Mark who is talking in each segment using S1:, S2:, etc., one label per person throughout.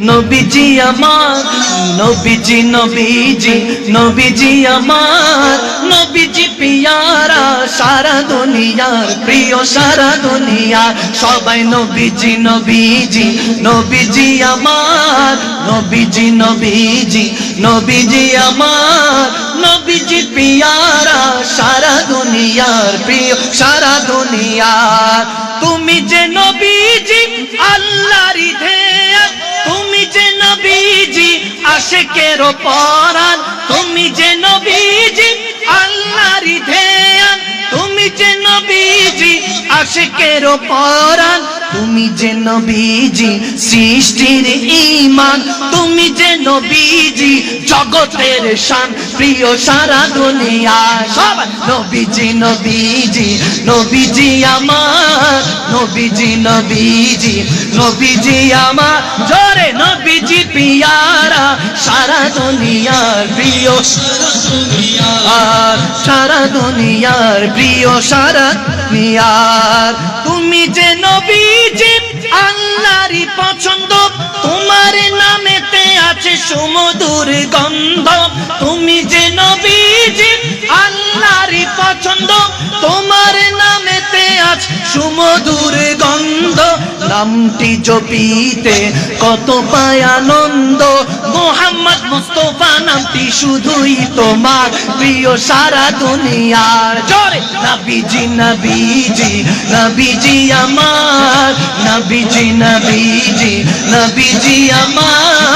S1: নবীজি আমার, নবীজি নবীজি নবীজি আমার, নবীজি পিয়ারা, সারা দুনিয়ার প্রিয়, সারা দুনিয়ার সবাই নবীজি নবীজি নবীজি আমার, নবীজি নবীজি নবীজি আমার, নবীজি পিয়ারা, সারা দুনিয়ার প্রিয়, সারা দুনিয়ার তুমি যে নবীজি যে নবীজি আশেকের পরাণ তুমি যে নবীজি যে নবীজি আশেকের পরাণ তুমি যে নবীজি, সৃষ্টির ইমান তুমি যে নবীজি, জগতের শান। প্রিয় সারা দুনিয়া সবাই নবীজি নবীজি। নবীজি আমার, নবীজি নবীজি। নবীজি আমার, জোরে নবীজি পিয়ারা। সারা দুনিয়ার প্রিয় আর সারা দুনিয়ার প্রিয় সারা দুনিয়ার। তুমি যে নবী যে আল্লাহরই পছন্দ তোমার সুমধুর গন্ধ। তুমি যে নবীজি, আল্লাহরই পছন্দ। তোমার নামেতে আছে সুমধুর গন্ধ। নামটি জপিতে কত পায় আনন্দ। মোহাম্মদ মুস্তফা নামটি শুধুই তোমার প্রিয় সারা দুনিয়ার। জোরে। নবীজি নবীজি নবীজি আমার। নবীজি নবীজি নবীজি আমার।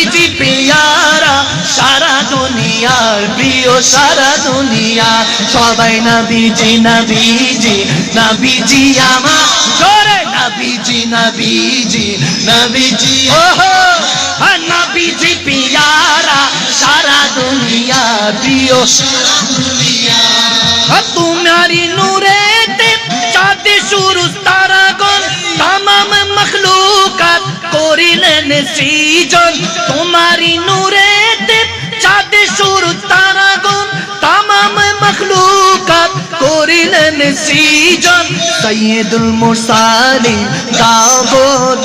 S1: নবীজি পিয়ারা সারা দুনিয়ার প্রিয় সারা দুনিয়া। সবাই নবীজি নবীজি নবীজি আমার। জোরে। নবীজি নবীজি নবীজি ওহো। নবীজি পিয়ারা সারা দুনিয়া প্রিয় সারা করিলেন সৃজন। তোমারি নূরেতে চাঁদে শুরু তারাগণ, তামাম মখলুকাত করিলেন সৃজন। সৈয়দুল মুরসালিন গাব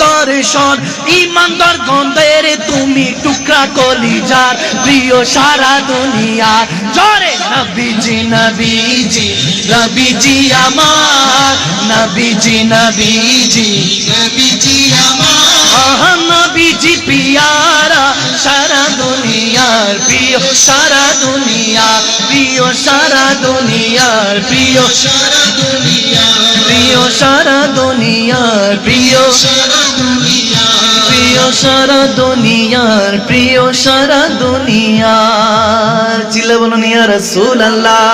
S1: দর্শন ইমানদার গন্ধের তুমি টুকরা কলিজার, প্রিয় সারা দুনিয়া। জরে, নবীজি নবীজি নবীজি আমার, নবীজি নবীজি নবীজি আমার। আহা, নবীজি পিয়ারা, সারা দুনিয়ার প্রিয়, সারা দুনিয়া প্রিয়, সারা দুনিয়ার প্রিয়, সারা দুনিয়া প্রিয়, সারা দুনিয়ার প্রিয়, সারা দুনিয়া প্রিয়, সারা দুনিয়ার প্রিয়, সারা দুনিয়ার। চিল্লা বলুন ইয়া রাসূল আল্লাহ